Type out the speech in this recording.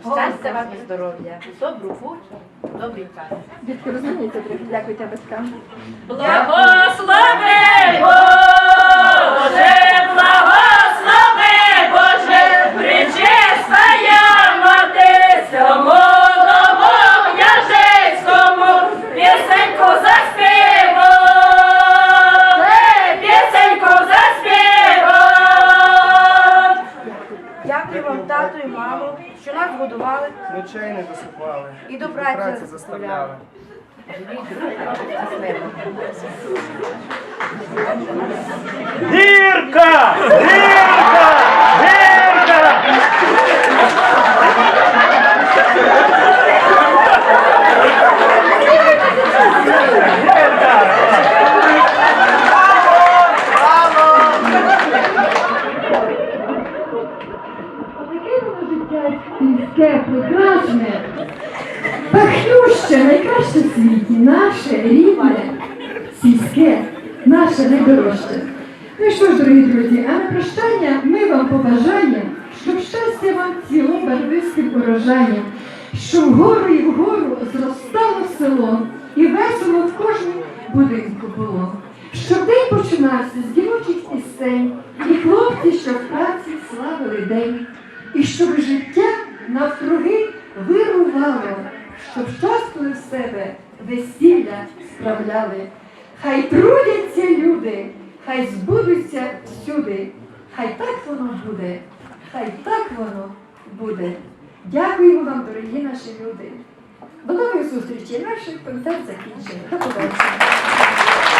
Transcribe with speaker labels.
Speaker 1: щастя вам
Speaker 2: і здоров'я, добру путь, добрий час. Дітки розумієте, дякую тебе скажу. Благослови!
Speaker 1: Дякую вам, тату і маму, що нас годували.
Speaker 3: Ночей не досипали.
Speaker 1: І до праці
Speaker 3: заставляли.
Speaker 4: Гірка!
Speaker 5: Життя прекрасне, пахнюще, найкраще в світі, наше рідне, сільське, наше найдорожче. Ну і що ж, дорогі друзі, а на прощання ми вам побажаємо, щоб щастя вам цілим барвистим урожаєм, щоб вгору і вгору зростало село, і весело в кожній будинку було. Щоб день починався з дівочих пісень, і хлопці, що в праці славили день, і щоб життя навкруги вирувало, щоб щасливо в себе весілля справляли. Хай трудяться люди, хай збудуться всюди, хай так воно буде, хай так воно буде. Дякуємо вам, дорогі наші люди. До нових зустрічей, наш концерт закінчений. До побачення.